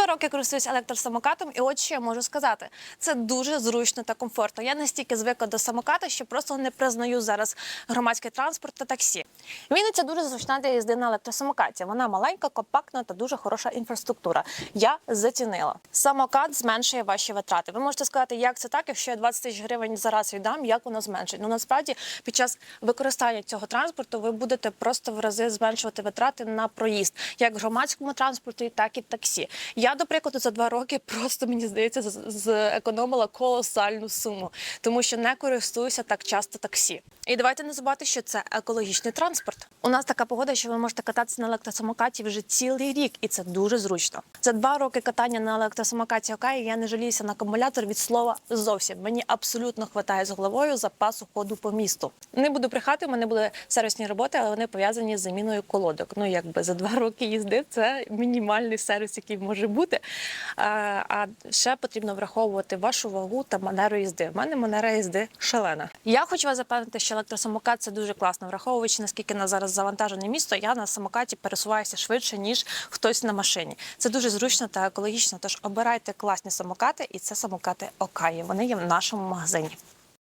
два роки користуюсь електросамокатом, і от що я можу сказати: це дуже зручно та комфортно. Я настільки звикла до самоката, що просто не признаю зараз громадський транспорт та таксі. Вінниця дуже зручна для їзди на електросамокаті. Вона маленька, компактна та дуже хороша інфраструктура. Я зацінила. Самокат зменшує ваші витрати. Ви можете сказати, як це так, якщо я 20 тисяч гривень зараз віддам, як воно зменшить? Ну насправді під час використання цього транспорту ви будете просто в рази зменшувати витрати на проїзд, як в громадському транспорті, так і таксі. Я, до прикладу, за два роки просто мені здається зекономила колосальну суму, тому що не користуюся так часто таксі. І давайте не забувати, що це екологічний транспорт. У нас така погода, що ви можете кататися на електросамокаті вже цілий рік, і це дуже зручно. За два роки катання на електросамокаті окей, я не жаліюся на акумулятор від слова зовсім. Мені абсолютно хватає з головою запасу ходу по місту. Не буду брехати, у мене були сервісні роботи, але вони пов'язані з заміною колодок. Ну якби за два роки їзди це мінімальний сервіс, який може бути. А, а ще потрібно враховувати вашу вагу та манеру їзди. У мене манера їзди шалена. Я хочу вас запевнити, що електросамокат це дуже класно, враховуючи наскільки на зараз завантажене місто. Я на самокаті пересуваюся швидше ніж хтось на машині. Це дуже зручно та екологічно. Тож обирайте класні самокати, і це самокати Окаї. Вони є в нашому магазині.